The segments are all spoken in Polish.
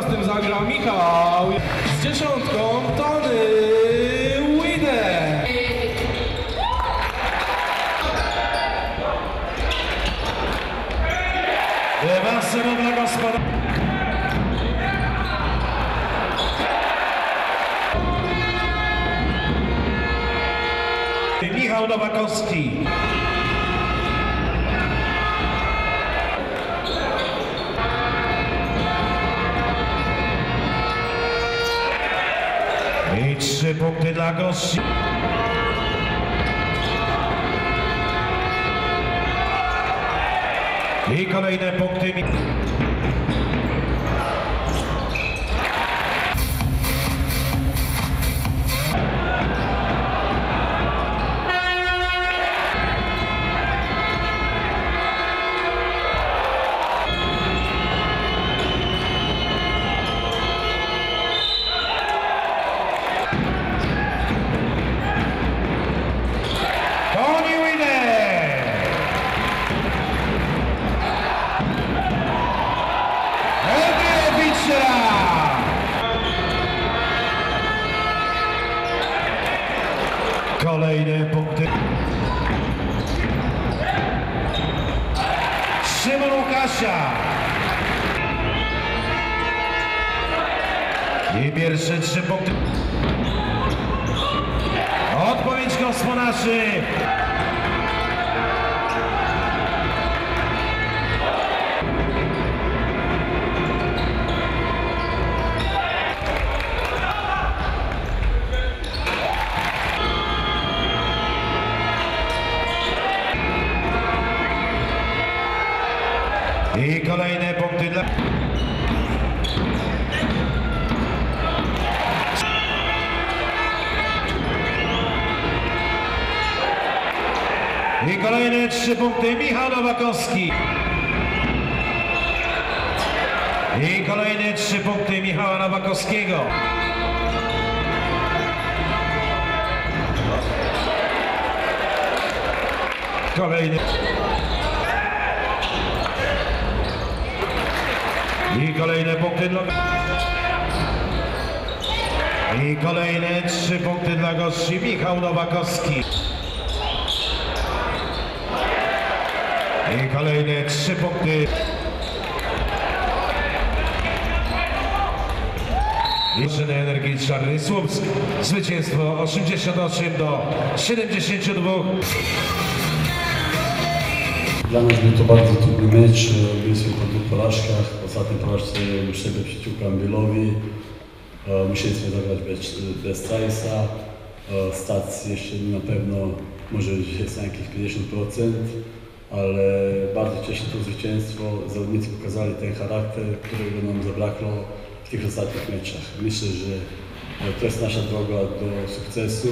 14 zagra Michał. Z dziesiątką Tony Winek. Rewanserowa gospoda. Michał Nowakowski. Trzy punkty dla gości. I kolejne punkty. Kolejne punkty. Szymon Łukasia. I pierwsze trzy punkty. Odpowiedź gospodarzy. I kolejne punkty dla... I kolejne trzy punkty Michał Nowakowski. I kolejne trzy punkty Michała Nowakowskiego. Kolejny. I kolejne punkty dla... I kolejne trzy punkty dla gości Michał Nowakowski. I kolejne trzy punkty. Drużyny Energii Czarny Słupsk. Zwycięstwo 88 do 72. Dla nas był to bardzo trudny mecz. Byliśmy po dwóch porażkach. W ostatniej porażce musimy przeciwko Ambilowi. E, Musieliśmy zagrać bez, Trajsa. E, Stac jeszcze na pewno może jest na jakieś 50%, ale bardzo cieszy to zwycięstwo. Zawodnicy pokazali ten charakter, którego nam zabrakło w tych ostatnich meczach. Myślę, że to jest nasza droga do sukcesu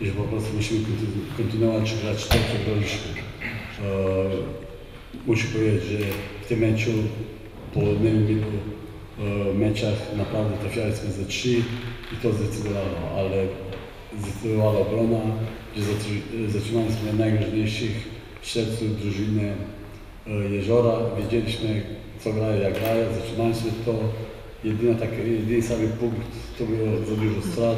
i że po prostu musimy kontynu- kontynuować grać to, co graliśmy. Muszę powiedzieć, że w tym meczu po wielu e, meczach naprawdę trafialiśmy ze trzy i to zdecydowało, ale zdecydowała obrona, że zatrzy- zatrzymaliśmy najgroźniejszych strzelców drużyny Jeziora. Wiedzieliśmy co grają, jak grają, zatrzymaliśmy to. Jedyny, taki, jedyny samy punkt to było za dużo strat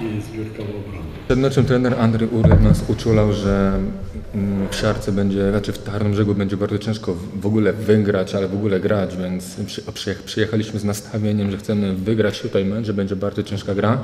i zbiórka w obronie. Przed meczem trener Andrzej Urek nas uczulał, że mm, w Siarce będzie, raczej w Tarnym Brzegu będzie bardzo ciężko w- ogóle wygrać, ale w ogóle grać, więc przy, przyjech- przyjechaliśmy z nastawieniem, że chcemy wygrać tutaj mecz, że będzie bardzo ciężka gra.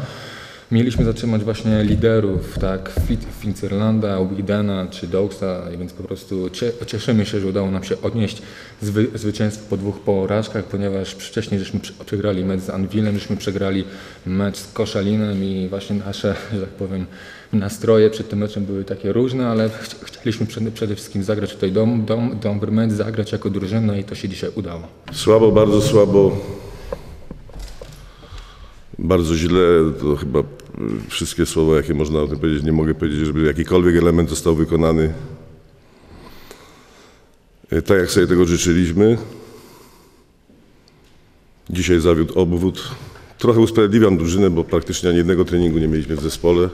Mieliśmy zatrzymać właśnie liderów, tak, Fitzgerlanda, Widena czy Dougsa, więc po prostu cie, cieszymy się, że udało nam się odnieść zwy, zwycięstwo po dwóch porażkach, ponieważ wcześniej żeśmy przegrali mecz z Anwilem, żeśmy przegrali mecz z Koszalinem i właśnie nasze, że tak powiem, nastroje przed tym meczem były takie różne, ale ch- chcieliśmy przede, wszystkim zagrać tutaj dom, dom, dobry mecz, zagrać jako drużyna i to się dzisiaj udało. Słabo, bardzo słabo. Bardzo źle, to chyba wszystkie słowa, jakie można o tym powiedzieć, nie mogę powiedzieć, żeby jakikolwiek element został wykonany y, tak, jak sobie tego życzyliśmy. Dzisiaj zawiódł obwód. Trochę usprawiedliwiam drużynę, bo praktycznie ani jednego treningu nie mieliśmy w zespole.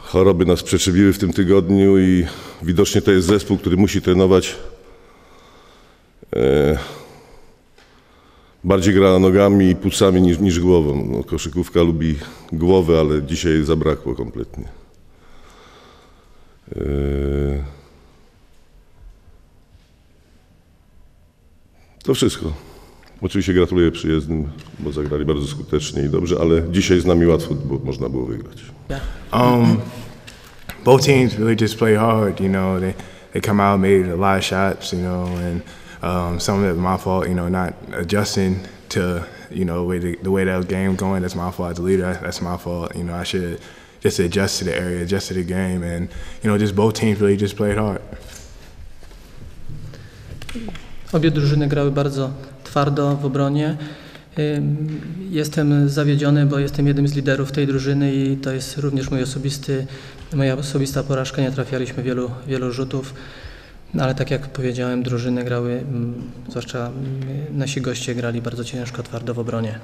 Choroby nas przeczywiły w tym tygodniu i widocznie to jest zespół, który musi trenować bardziej gra nogami i płucami niż, niż głową. No, koszykówka lubi głowę, ale dzisiaj zabrakło kompletnie. Yy, To wszystko. Oczywiście gratuluję przyjezdnym, bo zagrali bardzo skutecznie i dobrze, ale dzisiaj z nami łatwo bo można było wygrać. Um, both teams really just play hard. You know, they they come out made a lot of shots. You know, and um, some of it my fault. You know, not adjusting to you know way the, the way that game going. That's my fault as a leader. That's my fault. You know, I should just adjust to the area, adjust to the game, and you know, just both teams really just played hard. Obie drużyny grały bardzo twardo w obronie. Jestem zawiedziony, bo jestem jednym z liderów tej drużyny i to jest również mój osobisty, moja osobista porażka. Nie trafialiśmy wielu, wielu rzutów, No, ale tak jak powiedziałem, drużyny grały, mm, zwłaszcza mm, nasi goście grali bardzo ciężko, twardo w obronie.